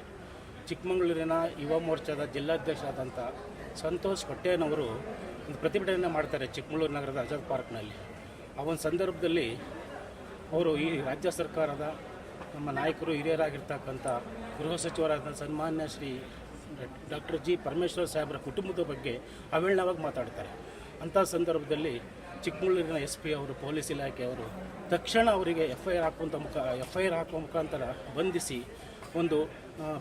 ಚಿಕ್ಕಮಗಳೂರಿನ ಯುವ ಮೋರ್ಚಾದ ಜಿಲ್ಲಾಧ್ಯಕ್ಷರಾದಂಥ ಸಂತೋಷ್ ಪಟ್ಟೇನವರು ಒಂದು ಪ್ರತಿಭಟನೆ ಮಾಡ್ತಾರೆ ಚಿಕ್ಕಮಗಳೂರು ನಗರದ ಆಜಾದ್ ಪಾರ್ಕ್ನಲ್ಲಿ. ಆ ಒಂದು ಸಂದರ್ಭದಲ್ಲಿ ಅವರು ಈ ರಾಜ್ಯ ಸರ್ಕಾರದ ನಮ್ಮ ನಾಯಕರು, ಹಿರಿಯರಾಗಿರ್ತಕ್ಕಂಥ ಗೃಹ ಸಚಿವರಾದಂಥ ಸನ್ಮಾನ್ಯ ಶ್ರೀ ಡಾಕ್ಟರ್ ಜಿ ಪರಮೇಶ್ವರ್ ಸಾಹೇಬರ ಕುಟುಂಬದ ಬಗ್ಗೆ ಅವೇಳನವಾಗಿ ಮಾತಾಡ್ತಾರೆ. ಅಂಥ ಸಂದರ್ಭದಲ್ಲಿ ಚಿಕ್ಕಮಗಳೂರಿನ ಎಸ್ ಪಿ ಅವರು, ಪೊಲೀಸ್ ಇಲಾಖೆಯವರು ತಕ್ಷಣ ಅವರಿಗೆ ಎಫ್ ಐ ಆರ್ ಹಾಕುವಂಥ ಮುಖ ಎಫ್ ಐ ಆರ್ ಹಾಕುವ ಮುಖಾಂತರ ಬಂಧಿಸಿ ಒಂದು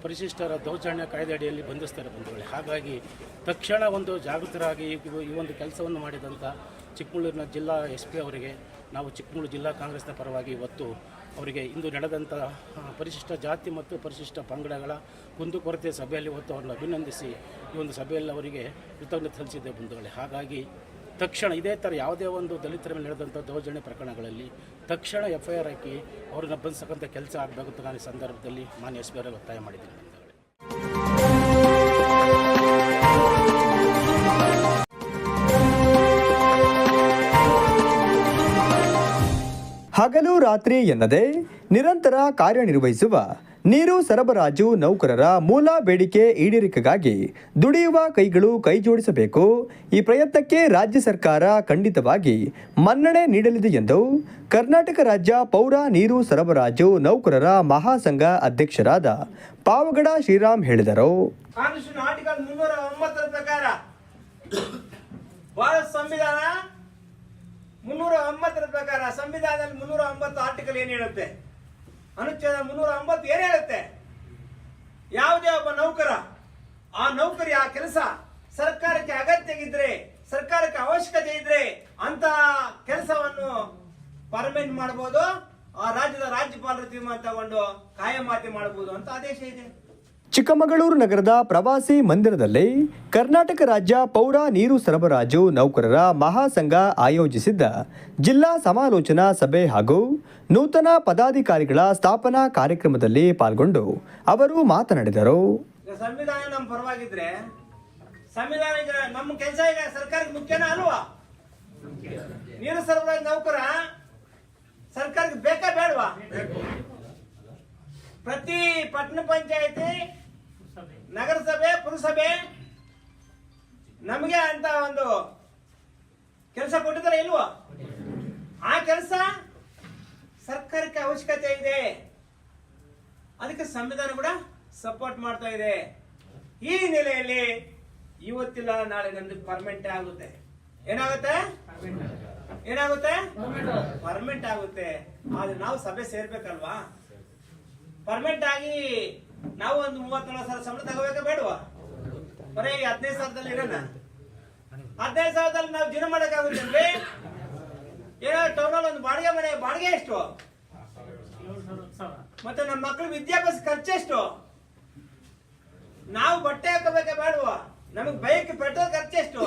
ಪರಿಶಿಷ್ಟರ ದೌರ್ಜನ್ಯ ಕಾಯ್ದೆ ಅಡಿಯಲ್ಲಿ ಬಂಧಿಸ್ತಾರೆ ಬಂಧುಗಳೇ. ಹಾಗಾಗಿ ತಕ್ಷಣ ಒಂದು ಜಾಗೃತರಾಗಿ ಈ- ಒಂದು ಕೆಲಸವನ್ನು ಮಾಡಿದಂಥ ಚಿಕ್ಕಮಗಳೂರಿನ ಜಿಲ್ಲಾ ಎಸ್ ಪಿ ಅವರಿಗೆ, ನಾವು ಚಿಕ್ಕಮಗಳೂರು ಜಿಲ್ಲಾ ಕಾಂಗ್ರೆಸ್ನ ಪರವಾಗಿ ಇವತ್ತು ಅವರಿಗೆ ಇಂದು ನಡೆದಂಥ ಪರಿಶಿಷ್ಟ ಜಾತಿ ಮತ್ತು ಪರಿಶಿಷ್ಟ ಪಂಗಡಗಳ ಕುಂದುಕೊರತೆ ಸಭೆಯಲ್ಲಿ ಇವತ್ತು ಅವರನ್ನು ಅಭಿನಂದಿಸಿ ಈ ಒಂದು ಸಭೆಯಲ್ಲಿ ಅವರಿಗೆ ಕೃತಜ್ಞತೆ ಸಲ್ಲಿಸಿದ್ದೆ ಬಂಧುಗಳೇ. ಹಾಗಾಗಿ ತಕ್ಷಣ ಇದೇ ಥರ ಯಾವುದೇ ಒಂದು ದಲಿತರ ಮೇಲೆ ನಡೆದಂಥ ದೌರ್ಜನ್ಯ ಪ್ರಕರಣಗಳಲ್ಲಿ ತಕ್ಷಣ ಎಫ್ ಐ ಆರ್ ಹಾಕಿ ಅವ್ರನ್ನ ಬಂಧಿಸಕ್ಕಂಥ ಕೆಲಸ ಆಗಬೇಕು ನಾನು ಈ ಸಂದರ್ಭದಲ್ಲಿ ಮಾನ್ಯ ಎಸ್ ಬಿ ಒತ್ತಾಯ ಮಾಡಿದ್ದೀನಿ ಹಗಲು ರಾತ್ರಿ ಎನ್ನದೆ ನಿರಂತರ ಕಾರ್ಯನಿರ್ವಹಿಸುವ ನೀರು ಸರಬರಾಜು ನೌಕರರ ಮೂಲ ಬೇಡಿಕೆ ಈಡೇರಿಕೆಗಾಗಿ ದುಡಿಯುವ ಕೈಗಳು ಕೈಜೋಡಿಸಬೇಕು. ಈ ಪ್ರಯತ್ನಕ್ಕೆ ರಾಜ್ಯ ಸರ್ಕಾರ ಖಂಡಿತವಾಗಿ ಮನ್ನಣೆ ನೀಡಲಿದೆ ಎಂದು ಕರ್ನಾಟಕ ರಾಜ್ಯ ಪೌರ ನೀರು ಸರಬರಾಜು ನೌಕರರ ಮಹಾಸಂಘ ಅಧ್ಯಕ್ಷರಾದ ಪಾವಗಡ ಶ್ರೀರಾಮ್ ಹೇಳಿದರು. ಮುನ್ನೂರ ಒಂಬತ್ತರ ಪ್ರಕಾರ ಸಂವಿಧಾನದಲ್ಲಿ ಮುನ್ನೂರ ಒಂಬತ್ತು ಆರ್ಟಿಕಲ್ ಏನು ಹೇಳುತ್ತೆ? ಅನುಚ್ಛೇದ ಮುನ್ನೂರ ಒಂಬತ್ತು ಏನ್ ಹೇಳುತ್ತೆ? ಯಾವುದೇ ಒಬ್ಬ ನೌಕರ, ಆ ನೌಕರಿ, ಆ ಕೆಲಸ ಸರ್ಕಾರಕ್ಕೆ ಅಗತ್ಯ ಇದ್ರೆ, ಸರ್ಕಾರಕ್ಕೆ ಅವಶ್ಯಕತೆ ಇದ್ರೆ ಅಂತ ಕೆಲಸವನ್ನು ಪರ್ಮನೆಂಟ್ ಮಾಡಬಹುದು ಆ ರಾಜ್ಯದ ರಾಜ್ಯಪಾಲರ ತೀರ್ಮಾನ ತಗೊಂಡು ಕಾಯಮಾತಿ ಮಾಡಬಹುದು ಅಂತ ಆದೇಶ ಇದೆ. ಚಿಕ್ಕಮಗಳೂರು ನಗರದ ಪ್ರವಾಸಿ ಮಂದಿರದಲ್ಲಿ ಕರ್ನಾಟಕ ರಾಜ್ಯ ಪೌರ ನೀರು ಸರಬರಾಜು ನೌಕರರ ಮಹಾಸಂಘ ಆಯೋಜಿಸಿದ್ದ ಜಿಲ್ಲಾ ಸಮಾಲೋಚನಾ ಸಭೆ ಹಾಗೂ ನೂತನ ಪದಾಧಿಕಾರಿಗಳ ಸ್ಥಾಪನಾ ಕಾರ್ಯಕ್ರಮದಲ್ಲಿ ಪಾಲ್ಗೊಂಡು ಅವರು ಮಾತನಾಡಿದರು. ಸಂವಿಧಾನ ನಮ್ಮ ಪರವಾಗಿದ್ರೆ ಸಂವಿಧಾನ ನಮ್ಮ ಕೆಲಸ ಈಗ ಸರ್ಕಾರಕ್ಕೆ ಮುಖ್ಯನಾ ಅಲ್ವಾ? ನೀರು ಸರಬರಾಜು ನೌಕರ ಸರ್ಕಾರಕ್ಕೆ ಬೇಕಾ ಬೇಡವಾ? ಪ್ರತಿ ಪಟ್ಟಣ ಪಂಚಾಯತಿ ನಗರಸಭೆ, ಪುರಸಭೆ, ನಮಗೆ ಅಂತ ಒಂದು ಕೆಲಸ ಕೊಟ್ಟಿದ್ದಾರೆ ಇಲ್ವಾ? ಆ ಕೆಲಸ ಸರ್ಕಾರಕ್ಕೆ ಅವಶ್ಯಕತೆ ಇದೆ. ಅದಕ್ಕೆ ಸಂವಿಧಾನ ಕೂಡ ಸಪೋರ್ಟ್ ಮಾಡ್ತಾ ಇದೆ. ಈ ನೆಲೆಯಲ್ಲಿ ಇವತ್ತಿಲ್ಲ, ನಾಳೆ ನಮ್ದು ಪರ್ಮನೆಂಟ್ ಆಗುತ್ತೆ. ಏನಾಗುತ್ತೆ? ಏನಾಗುತ್ತೆ? ಪರ್ಮನೆಂಟ್ ಆಗುತ್ತೆ. ಆದ್ರೆ ನಾವು ಸಭೆ ಸೇರ್ಬೇಕಲ್ವಾ? ಪರ್ಮನೆಂಟ್ ಆಗಿ ನಾವು ಒಂದು ಮೂವತ್ತೇಳು ಸಾವಿರ ಸಂಬಳ ತಗೋಬೇಕಾ ಬೇಡವಾ? ಬರೀ ಹದಿನೈದು ಸಾವಿರದಲ್ಲಿ ಇರೋಣ. ಹದಿನೈದು ಸಾವಿರದಲ್ಲಿ ನಾವು ಜೀವನ ಮಾಡಕ್ಕಾಗುತ್ತೆ ಏನೋ ಟೌನಲ್ಲಿ ಒಂದು ಬಾಡಿಗೆ ಮನೆ, ಬಾಡಿಗೆ ಎಷ್ಟು? ಮತ್ತೆ ನಮ್ಮ ಮಕ್ಕಳು ವಿದ್ಯಾಭ್ಯಾಸ ಖರ್ಚೆಷ್ಟು ನಾವು ಬಟ್ಟೆ ಹಾಕಬೇಕ ಬೇಡವಾ? ನಮಗೆ ಬೈಕ್, ಪೆಟ್ರೋಲ್ ಖರ್ಚೆಷ್ಟು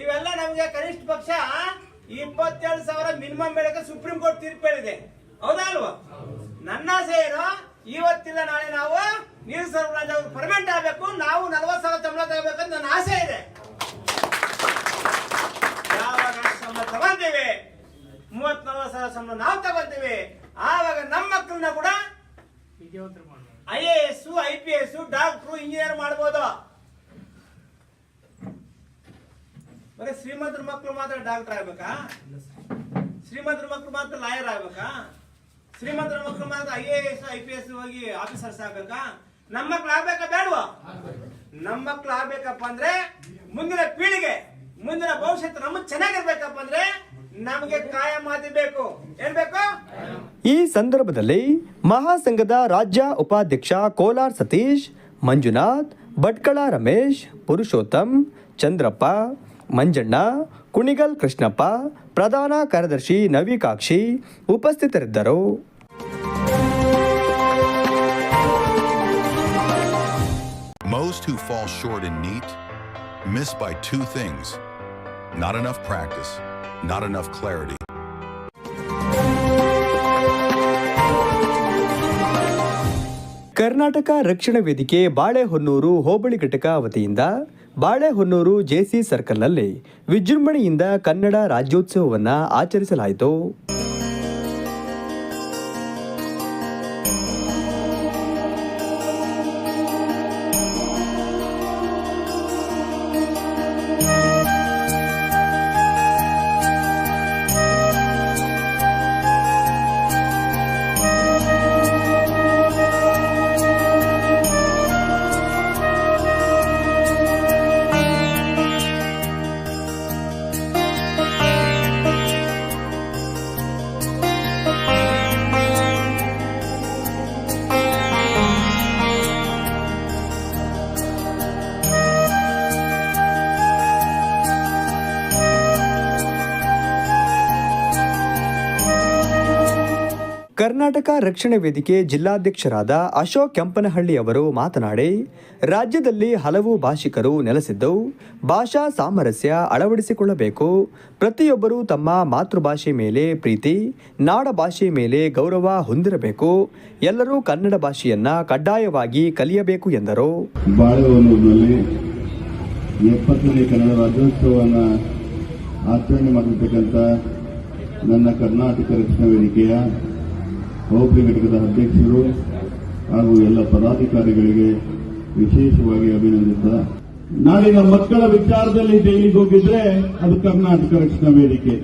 ಇವೆಲ್ಲ ನಮಗೆ ಕನಿಷ್ಠ ಪಕ್ಷ ಇಪ್ಪತ್ತೇಳು ಸಾವಿರ ಮಿನಿಮಮ್ ಬೆಳಗ್ಗೆ ಸುಪ್ರೀಂ ಕೋರ್ಟ್ ತೀರ್ಪು ಹೇಳಿದೆ. ಹೌದಾ ಅಲ್ವಾ? ನನ್ನ ಆಸೆ ಏನು ಇವತ್ತಿಲ್ಲ, ನಾಳೆ ನಾವು ನೀರು ಸರಬರಾಜು ಪರ್ಮನೆಂಟ್ ಆಗಬೇಕು. ನಾವು ನಲವತ್ತು ಸಾವಿರ ಸಂಬಳ ತಗೋಬೇಕಂತ ನನ್ನ ಆಸೆ ಇದೆ. ಯಾವಾಗ ಸಂಬಳ ತಗೊಂತೀವಿ? ಮೂವತ್ ನಲವತ್ತು ಸಾವಿರ ಸಂಬಳ ನಾವು ತಗೊಂತೀವಿ. ಆವಾಗ ನಮ್ಮ ಮಕ್ಕಳನ್ನ ಕೂಡ I A S I P S doctor, engineer ಮಾಡ್ಬೋದು. ಬರೀ ಶ್ರೀಮಂತರ ಮಕ್ಕಳು ಮಾತ್ರ ಡಾಕ್ಟರ್ ಆಗ್ಬೇಕಾ? ಶ್ರೀಮಂತರ ಮಕ್ಕಳು ಮಾತ್ರ ಲಾಯರ್ ಆಗ್ಬೇಕಾ? ಶ್ರೀಮಂತರ ಮಕ್ಕಳು ಮಾತ್ರ I A S I P S ಹೋಗಿ ಆಫೀಸರ್ಸ್ ಆಗ್ಬೇಕಾ ನಮ್ಮ ಮಕ್ಳು ಆಗ್ಬೇಕಾ ಬೇಡವಾ? ನಮ್ಮ ಮಕ್ಳು ಆಗ್ಬೇಕಪ್ಪ ಅಂದ್ರೆ ಮುಂದಿನ ಪೀಳಿಗೆ, ಮುಂದಿನ ಭವಿಷ್ಯ ನಮ್ಮ ಚೆನ್ನಾಗಿರ್ಬೇಕಪ್ಪ ಅಂದ್ರೆ ನಮಗೆ ಕಾಯ ಈ ಸಂದರ್ಭದಲ್ಲಿ ಮಹಾಸಂಘದ ರಾಜ್ಯ ಉಪಾಧ್ಯಕ್ಷ ಕೋಲಾರ್ ಸತೀಶ್, ಮಂಜುನಾಥ್, ಭಟ್ಕಳ ರಮೇಶ್, ಪುರುಷೋತ್ತಮ್, ಚಂದ್ರಪ್ಪ, ಮಂಜಣ್ಣ, ಕುಣಿಗಲ್ ಕೃಷ್ಣಪ್ಪ ಪ್ರಧಾನ ಕಾರ್ಯದರ್ಶಿ ನವಿಕಾಕ್ಷಿ ಉಪಸ್ಥಿತರಿದ್ದರು Most who fall short in NEAT miss by two things not enough practice, not enough clarity. Karnataka Rakshana Vedike Balehonnur ಹೋಬಳಿ ಘಟಕ ವತಿಯಿಂದ ಬಾಳೆಹೊನ್ನೂರು ಜೆಸಿ ಸರ್ಕಲ್ನಲ್ಲಿ ವಿಜೃಂಭಣೆಯಿಂದ ಕನ್ನಡ ರಾಜ್ಯೋತ್ಸವವನ್ನು ಆಚರಿಸಲಾಯಿತು. ಕರ್ನಾಟಕ ರಕ್ಷಣೆ ವೇದಿಕೆ ಜಿಲ್ಲಾಧ್ಯಕ್ಷರಾದ ಅಶೋಕ್ ಕೆಂಪನಹಳ್ಳಿ ಅವರು ಮಾತನಾಡಿ, ರಾಜ್ಯದಲ್ಲಿ ಹಲವು ಭಾಷಿಕರು ನೆಲೆಸಿದ್ದು, ಭಾಷಾ ಸಾಮರಸ್ಯ ಅಳವಡಿಸಿಕೊಳ್ಳಬೇಕು. ಪ್ರತಿಯೊಬ್ಬರೂ ತಮ್ಮ ಮಾತೃಭಾಷೆ ಮೇಲೆ ಪ್ರೀತಿ, ನಾಡ ಭಾಷೆ ಮೇಲೆ ಗೌರವ ಹೊಂದಿರಬೇಕು. ಎಲ್ಲರೂ ಕನ್ನಡ ಭಾಷೆಯನ್ನ ಕಡ್ಡಾಯವಾಗಿ ಕಲಿಯಬೇಕು ಎಂದರು. ಆಚರಣೆ ಮಾಡಿರ್ತಕ್ಕಂಥ ನನ್ನ ಕರ್ನಾಟಕ ರಕ್ಷಣಾ ವೇದಿಕೆಯ ಹೋಬಳಿ ಘಟಕದ ಅಧ್ಯಕ್ಷರು ಹಾಗೂ ಎಲ್ಲ ಪದಾಧಿಕಾರಿಗಳಿಗೆ ವಿಶೇಷವಾಗಿ ಅಭಿನಂದಿಸ ನಾಡಿನ ಮಕ್ಕಳ ವಿಚಾರದಲ್ಲಿ ಜೈಲಿಗೆ ಹೋಗಿದ್ರೆ ಅದು ಕರ್ನಾಟಕ ರಕ್ಷಣಾ ವೇದಿಕೆ.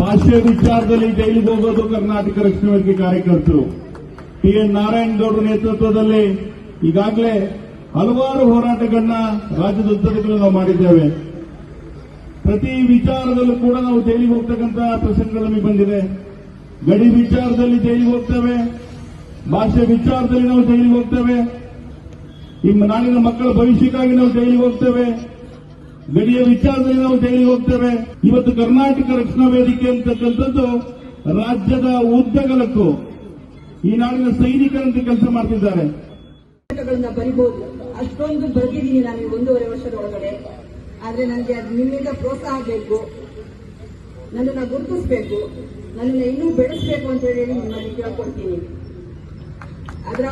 ಭಾಷೆ ವಿಚಾರದಲ್ಲಿ ಜೈಲಿಗೆ ಹೋಗೋದು ಕರ್ನಾಟಕ ರಕ್ಷಣಾ ವೇದಿಕೆ ಕಾರ್ಯಕರ್ತರು. ಟಿ ಎನ್ ನಾರಾಯಣ ಗೌಡರ ನೇತೃತ್ವದಲ್ಲಿ ಈಗಾಗಲೇ ಹಲವಾರು ಹೋರಾಟಗಳನ್ನ ರಾಜ್ಯದ ಉದ್ದಗಲೂ ನಾವು ಮಾಡಿದ್ದೇವೆ. ಪ್ರತಿ ವಿಚಾರದಲ್ಲೂ ಕೂಡ ನಾವು ಜೈಲಿಗೆ ಹೋಗ್ತಕ್ಕಂತಹ ಪ್ರಸಂಗಗಳಲ್ಲಿ ನಮಗೆ ಬಂದಿದೆ. ಗಡಿ ವಿಚಾರದಲ್ಲಿ ಜೈಲಿಗೆ ಹೋಗ್ತೇವೆ. ಭಾಷೆ ವಿಚಾರದಲ್ಲಿ ನಾವು ಜೈಲಿಗೆ ಹೋಗ್ತೇವೆ. ಈ ನಾಡಿನ ಮಕ್ಕಳ ಭವಿಷ್ಯಕ್ಕಾಗಿ ನಾವು ಜೈಲಿಗೆ ಹೋಗ್ತೇವೆ. ಗಡಿಯ ವಿಚಾರದಲ್ಲಿ ನಾವು ಜೈಲಿಗೆ ಹೋಗ್ತೇವೆ. ಇವತ್ತು ಕರ್ನಾಟಕ ರಕ್ಷಣಾ ವೇದಿಕೆ ಅಂತಕ್ಕಂಥದ್ದು ರಾಜ್ಯದ ಉದ್ದಗಲಕ್ಕೂ ಈ ನಾಡಿನ ಸೈನಿಕರಂತೆ ಕೆಲಸ ಮಾಡ್ತಿದ್ದಾರೆ. ಬರಿಬಹುದು ಅಷ್ಟೊಂದು ಬರೆದಿದ್ದೀನಿ ನಾನು ಒಂದೂವರೆ ವರ್ಷದ ಒಳಗಡೆ ಆದ್ರೆ ನನಗೆ ಅದು ನಿಮ್ಮಿಂದ ಪ್ರೋತ್ಸಾಹ ಬೇಕು. ನನ್ನನ್ನು ಗುರುತಿಸ್ಬೇಕು. ನನ್ನನ್ನ ಇನ್ನೂ ಬೆಳೆಸ್ಬೇಕು ಅಂತ ಹೇಳಿ ನಿಮ್ಮಲ್ಲಿ ಕೇಳ್ಕೊಡ್ತೀನಿ. ಅದರ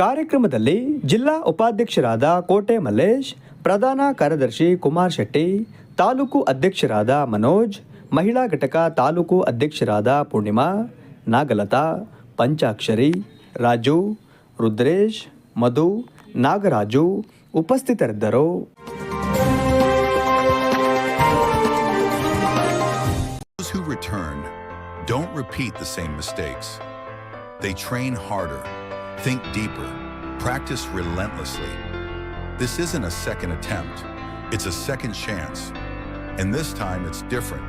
ಕಾರ್ಯಕ್ರಮದಲ್ಲಿ ಜಿಲ್ಲಾ ಉಪಾಧ್ಯಕ್ಷರಾದ ಕೋಟೆ ಮಲ್ಲೇಶ್, ಪ್ರಧಾನ ಕಾರ್ಯದರ್ಶಿ ಕುಮಾರ್ ಶೆಟ್ಟಿ, ತಾಲೂಕು ಅಧ್ಯಕ್ಷರಾದ ಮನೋಜ್, ಮಹಿಳಾ ಘಟಕ ತಾಲೂಕು ಅಧ್ಯಕ್ಷರಾದ ಪೂರ್ಣಿಮಾ, ನಾಗಲತಾ, ಪಂಚಾಕ್ಷರಿ, ರಾಜು, ರುದ್ರೇಶ್, ಮಧು, ನಾಗರಾಜು ಉಪಸ್ಥಿತರಿದ್ದರು don't repeat the same mistakes. think deeper, practice relentlessly. This isn't a second attempt, it's a second chance. And this time it's different.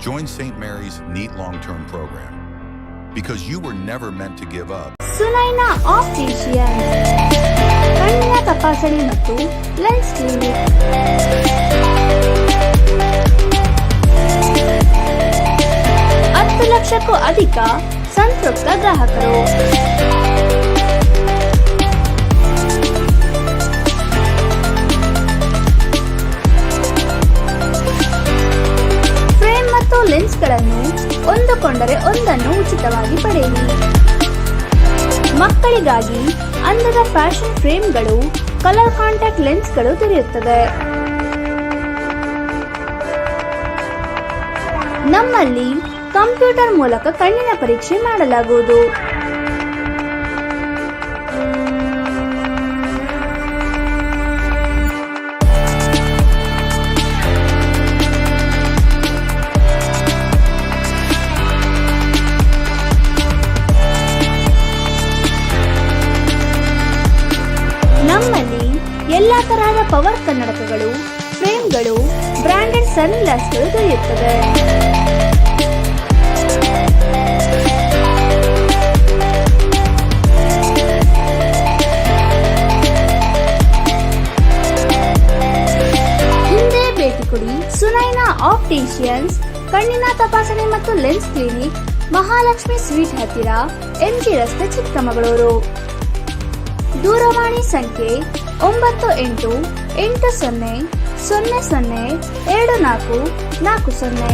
Join St. Mary's NEAT long term program. Because you were never meant to give up. Sunaina ಆಪ್ಟಿಷಿಯನ್ ಕಣ್ಣಿನ ತಪಾಸಣೆ ಮತ್ತು ಲೆನ್ಸ್ ಕ್ಲಿನಿಕ್ ಹತ್ತು ಲಕ್ಷಕ್ಕೂ ಅಧಿಕ ಸಂತೃಪ್ತ ಗ್ರಾಹಕರು ಮತ್ತು ಲೆನ್ಸ್ಗಳನ್ನು ಒಂದುಕೊಂಡರೆ ಒಂದನ್ನು ಉಚಿತವಾಗಿ ಪಡೆಯಿರಿ. ಮಕ್ಕಳಿಗಾಗಿ ಅಂದದ ಫ್ಯಾಷನ್ ಫ್ರೇಮ್ಗಳು, ಕಲರ್ ಕಾಂಟ್ಯಾಕ್ಟ್ ಲೆನ್ಸ್ಗಳು ದೊರೆಯುತ್ತದೆ. ನಮ್ಮಲ್ಲಿ ಕಂಪ್ಯೂಟರ್ ಮೂಲಕ ಕಣ್ಣಿನ ಪರೀಕ್ಷೆ ಮಾಡಲಾಗುವುದು. ಎಲ್ಲಾ ಪವರ್ ಕನ್ನಡಕಗಳು, ಫ್ರೇಮ್ಗಳು ಬ್ರಾಂಡೆಡ್ ಸನ್ ಗ್ಲಾಸ್ಗಳು ದೊರೆಯುತ್ತವೆ. ಹಿಂದೆ ಭೇಟಿ ಕೊಡಿ ಸುನೈನಾ ಆಪ್ಟಿಷಿಯನ್ಸ್, ಕಣ್ಣಿನ ತಪಾಸಣೆ ಮತ್ತು ಲೆನ್ಸ್ ಕ್ಲಿನಿಕ್, ಮಹಾಲಕ್ಷ್ಮಿ ಸ್ವೀಟ್ ಹತ್ತಿರ ಎಂಜಿ ರಸ್ತೆ ಚಿಕ್ಕಮಗಳೂರು. ದೂರವಾಣಿ ಸಂಖ್ಯೆ ಒಂಬತ್ತು ಎಂಟು ಎಂಟು ಸೊನ್ನೆ ಸೊನ್ನೆ ಸೊನ್ನೆ ಎರಡು ನಾಲ್ಕು ನಾಲ್ಕು ಸೊನ್ನೆ.